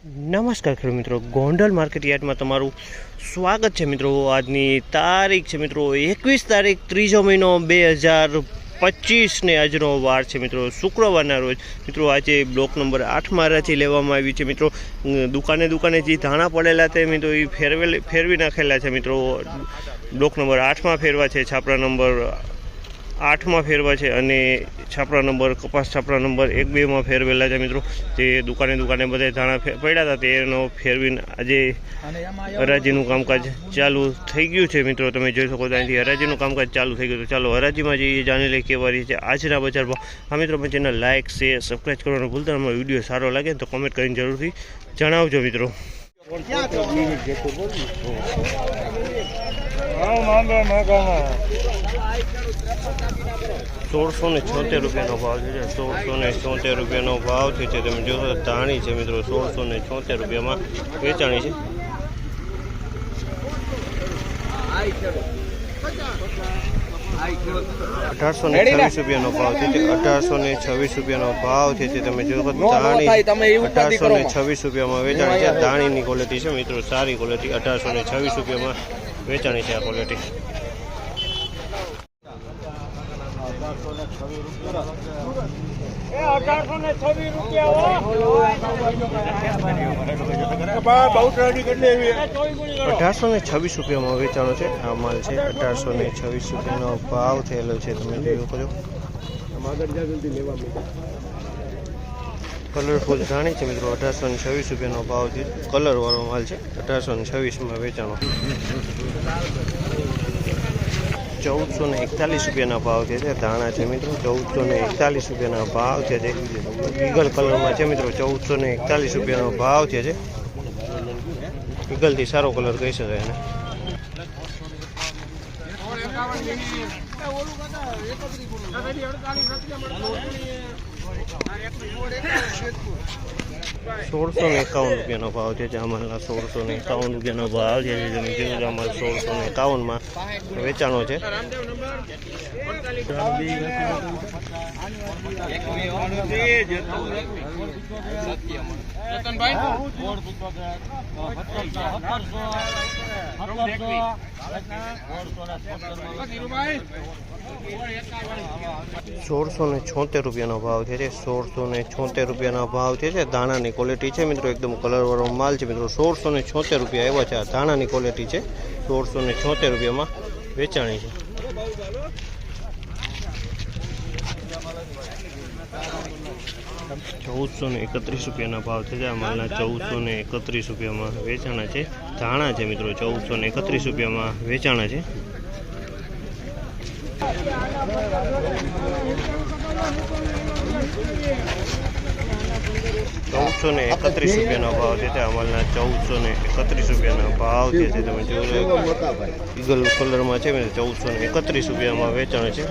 નમસ્કાર ખેડૂત મિત્રો, ગોંડલ માર્કેટ યાર્ડમાં તમારું સ્વાગત છે મિત્રો. આજની તારીખ છે મિત્રો, એકવીસ તારીખ, ત્રીજો મહિનો બે હજાર પચીસને આજનો વાર છે મિત્રો. શુક્રવારના રોજ મિત્રો આજે બ્લોક નંબર આઠમાં હરાજી લેવામાં આવી છે મિત્રો. દુકાને દુકાને જે ધાણા પડેલા તે મિત્રો એ ફેરવેલ ફેરવી નાખેલા છે મિત્રો. બ્લોક નંબર આઠમાં ફેરવા છે છાપરા નંબર આઠમાં ફેરવા છે અને છાપરા નંબર કપાસ છાપરા નંબર એક બેમાં ફેરવેલા છે મિત્રો. જે દુકાને દુકાને બધા ધાણા પડ્યા હતા તેનો ફેરવીને આજે હરાજીનું કામકાજ ચાલુ થઈ ગયું છે મિત્રો તમે જોઈ શકો ત્યાંથી હરાજીનું કામકાજ ચાલુ થઈ ગયું તો ચાલો હરાજીમાં જઈએ જાણી લઈએ કેવા રહી છે આજના બજાર આ હા મિત્રો પણ ચેનલ લાઇક શેર સબસ્ક્રાઈબ કરવાનું ભૂલતા અમારો વીડિયો સારો લાગે તો કોમેન્ટ કરીને જરૂરથી જણાવજો મિત્રો. સોળસો ને છોતેર રૂપિયાનો ભાવ છે સોળસો ને છોતેર રૂપિયાનો ભાવ છે તે તમે જોશો ધાણી છે મિત્રો સોળસો ને છોતેર રૂપિયામાં વેચાણી છે. અઢારસો ને છવ્વીસ રૂપિયાનો ભાવ છે અઢારસો ને છવ્વીસ રૂપિયાનો ભાવ છે જે તમે જોશો ધાણી અઢારસો ને છવ્વીસ રૂપિયામાં વેચાણી છે. ધાણીની ક્વોલિટી છે મિત્રો સારી ક્વોલિટી અઢારસો ને છવ્વીસ રૂપિયામાં વેચાણી છે આ ક્વોલિટી અઢારસો ને છવ્વીસ રૂપિયામાં વેચાણો છે. આ માલ છે. અઢારસો ને છવ્વીસ રૂપિયાનો ભાવ થયેલો છે. તમે જોયું છો કલરફુલ જાણી છે મિત્રો. અઢારસો ને છવ્વીસ રૂપિયાનો ભાવ કલરવાળો માલ છે. અઢારસો ને છવ્વીસમાં વેચાણો. ચૌદસો ને એકતાલીસ રૂપિયાના ભાવ છે ધાણા છે મિત્રો. ચૌદસો ને એકતાલીસ રૂપિયાના ભાવ છે જે ઈગલ કલરમાં છે મિત્રો. ચૌદસો ને એકતાલીસ રૂપિયાનો ભાવ છે જે. ઈગલથી સારો કલર કહી શકાય એને. સોળસો ને એકાવન રૂપિયાનો ભાવ છે જામલના સોળસો ને એકાવન રૂપિયાનો ભાવ છે. તમે જામલ સોળસો ને એકાવનમાં વેચાણો છે. સોળસો ને છોતેર રૂપિયાનો ભાવ છે જે સોળસો ને છોતેર રૂપિયાનો ભાવ છે ધાણાની દાણાની ક્વોલિટી છે મિત્રો, એકદમ કલરવાળો માલ છે મિત્રો. સોળસો ને છોતેર રૂપિયા એવા છે આ ધાણાની ક્વોલિટી છે. સોળસો ને છોતેર રૂપિયામાં વેચાણી છે. ચૌદસો ને એકત્રીસ રૂપિયાના ભાવ છે. આ માલના ચૌદસો ને એકત્રીસ રૂપિયામાં વેચાણા છે. ધાણા છે મિત્રો, ચૌદસો ને એકત્રીસ રૂપિયામાં વેચાણા છે. ચૌદસો ને એકત્રીસ રૂપિયાનો ભાવ છે તે અમલના ચૌદસો ને એકત્રીસ રૂપિયાનો ભાવ છે તે તમે જોઈ ઈગલ કલરમાં છે ચૌદસો ને એકત્રીસ રૂપિયામાં વેચાણ છે.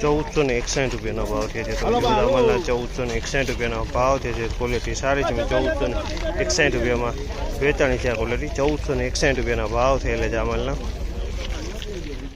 ચૌદસો ને એકસાઠ રૂપિયાનો ભાવ છે. તો અમલના ચૌદસો ને એકસાઠ રૂપિયાનો ભાવ છે. જે ક્વોલિટી સારી છે ચૌદસો ને એકસાઠ રૂપિયામાં વેચાણી છે આ ક્વોલિટી ચૌદસો ને એકસાઠ રૂપિયાના ભાવ થયેલા છે અમલના.